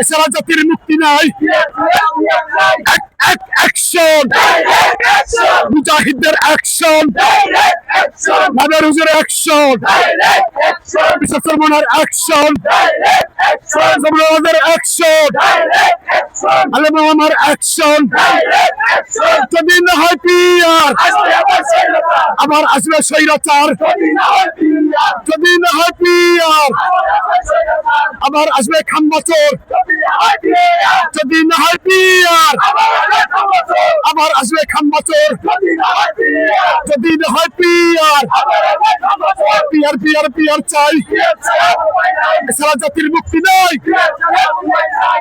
এছাড়া জাতির মুক্তি নাই। অ্যাকশন মুজাহিদদের অ্যাকশন নাদের হুজুর অ্যাকশন বিশেষ মনের অ্যাকশন জমনাদের অ্যাকশন আলম আমার অ্যাকশন যদি না হয় পিয়ার আবার আসবে স্বৈরাচার। যদি না হয় পিয়ার আবার আসবে খাম্বাচোর যদি না হয় পিয়ার আবার আসবে খাম্বাচোর যদি না হয় পিয়ার পিয়ার পিয়ার পিয়ার চাই। এছাড়া জাতির মুক্তি নাই।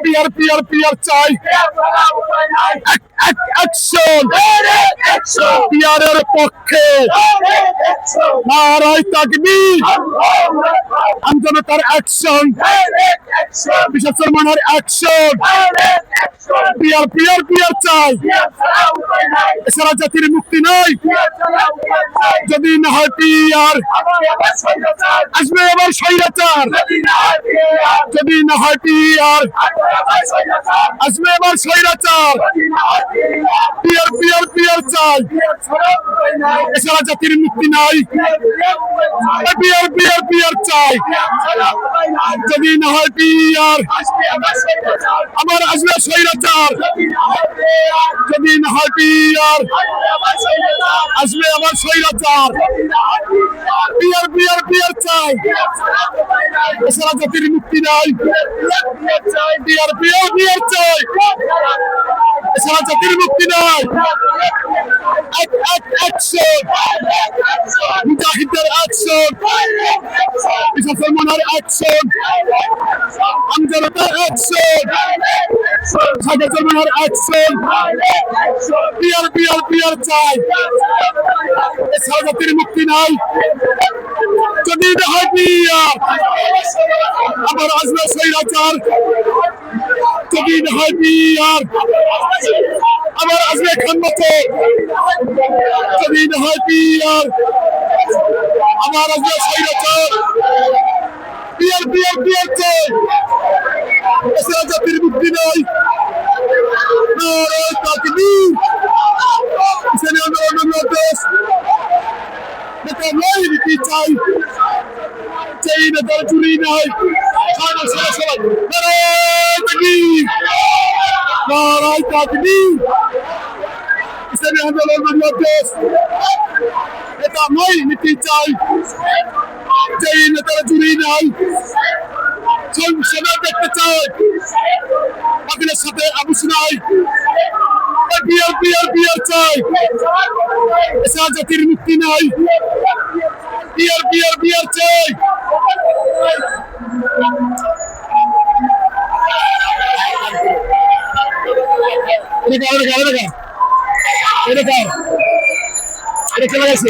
পিয়ার পিয়ার পিয়ার চাই। অ্যাকশন পিয়ারের পক্ষে। নারায় তাকবি আমজনতার অ্যাকশন বিশেষ মানের অ্যাকশন পিয়ার পিয়ার পিয়ার চাই এছাড়া জাতির মুক্তি নাই যদি না হয় পিয়ার আসবে আবার স্বৈরাচার যদি না হয় পিয়ার আসবে আবার স্বৈরাচার পিয়ার পিয়ার পিয়ার চাই। এছাড়া জাতির মুক্তি নাই। পিয়ার পিয়ার পিয়ার চাই। যদি না হয় পিয়ার আবার আসবে স্বৈরাচার। যদি না হয় পিয়ার আসবে আবার স্বৈরাচার। পিয়ার পিয়ার পিয়ার চাই। এছাড়া জাতির মুক্তি নাই। পিয়ার পিয়ার পিয়ার চাই। এছাড়া জাতির মুক্তি অ্যাকশন মুজাহিদের অ্যাকশন বিশেষ মনের অ্যাকশন আমজনতার অ্যাকশন সাজা জমানার অ্যাকশন পিয়ার পিয়ার পিয়ার চাই এছাড়া জাতির মুক্তি নাই যদি না হয় পিয়ার আবার আসবে স্বৈরাচার যদি না হয় পিয়ার আবার আসবে খানবছর যদি না হয় পিয়ার আবার আসবে স্বৈরাচার পিয়ার পিয়ার পিয়ার চাই এছাড়া জাতির মুক্তি নাই চাই। চাই নেতার চুরি নাই সবাই নারায় তাকবীর নারায় তাকবীর ইসলামী আন্দোলন বাংলাদেশ নেতা নয় নীতি চাই চাই নেতার চুরি নাই সংসদে দেখতে চাই বাতিলের সাথে আবু সিনাই বিয়ার বিয়ার বিয়ার চাই এছাড়া জাতির মুক্তি নাই বিয়ার বিয়ার বিয়ার চাই এটা কার এটা কার এটা কার এটা চলে গেছে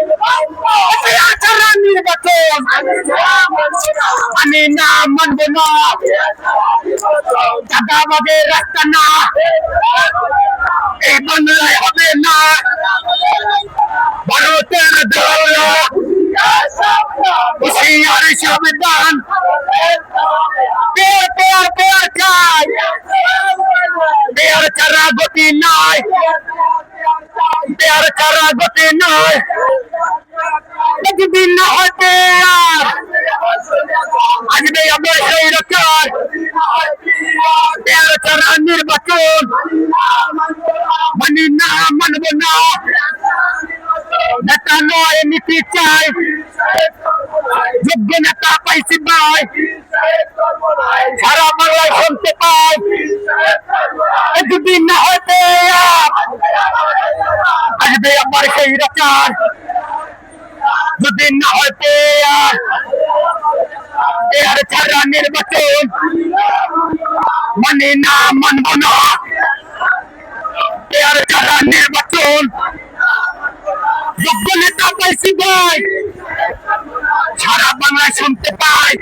আমি না মানব না চাঁদাবাজের রাস্তা না এই বাংলায় হবে না ভারতের দল হুশিয়ার সংবিধান পেয়ার পেয়ার পেয়ার চাই পেয়ার ছাড়া গতি নাই পেয়ার ছাড়া গতি নাই একদিন না হতে আসবে আমার সেই রক্ষার পেয়ার ছাড়া নির্বাচন। মানি না, মানব না। নেতা নয়, নীতি চাই। যোগ্য নেতা পাইছি ভাই। সারা বাংলায় শুনতে পাই। একদিন না হতে আসবে আমার সেই রক্ষার যদি না হতে আর। এর ছাড়া নির্বাচন মানে না, মানব না। এর ছাড়া নির্বাচন। যোগ্য নেতা পাইছি ভাই। সারা বাংলায় শুনতে পাই।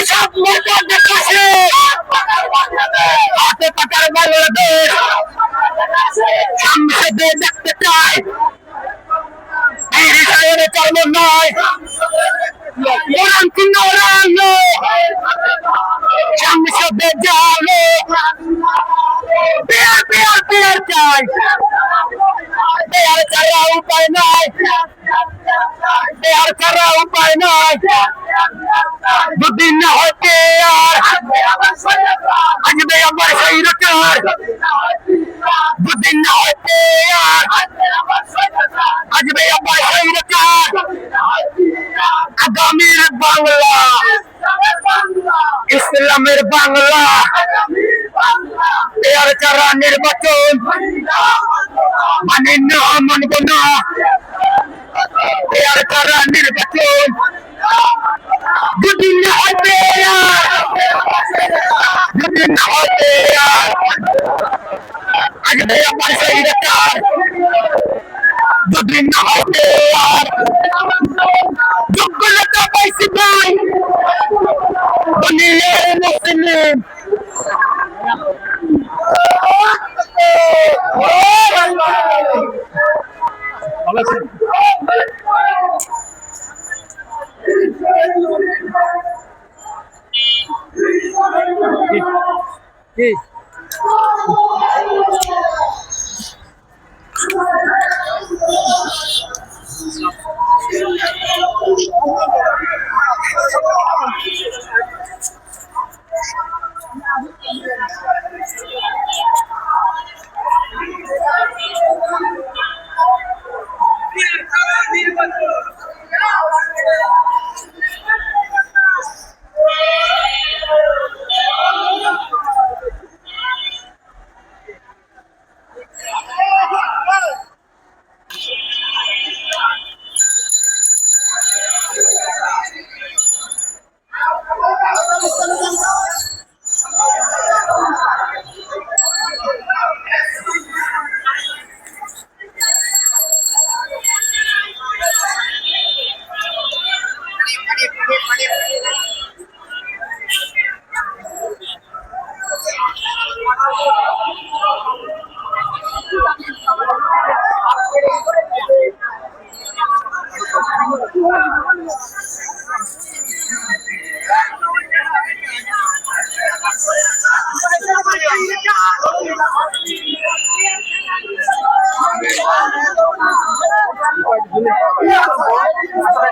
এসব মোটাদের কাছে হাতে পাকার বাংলাদেশ সামনে দেখতে চাই। নয় কোরআন কিন্ন রাঙো সামনে জানো পেয়ার পেয়ার পেয়ার চাই। পেয়ার ছাড়া উপায় নাই। পেয়ার ছাড়া উপায় নাই। যদি না হয় পেয়ার আসবে আমার সেই রকার যদি না হয় পেয়ার আসবে আমার সেই রকার আগামীর বাংলা ইসলামের বাংলা পেয়ার ছাড়া নির্বাচন মানে না মানব না পেয়ার ছাড়া নির্বাচন যদি না হয় পেয়ার যদি না হয় পেয়ার আসবে আমার সেই রকার যদি না পাইছি ভাই। বনিয়ে মুসলিম। Oh,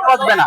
করবে না।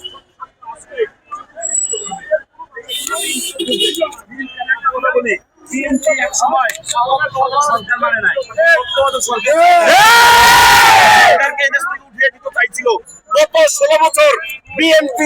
গত ষোলো বছর বিএনপি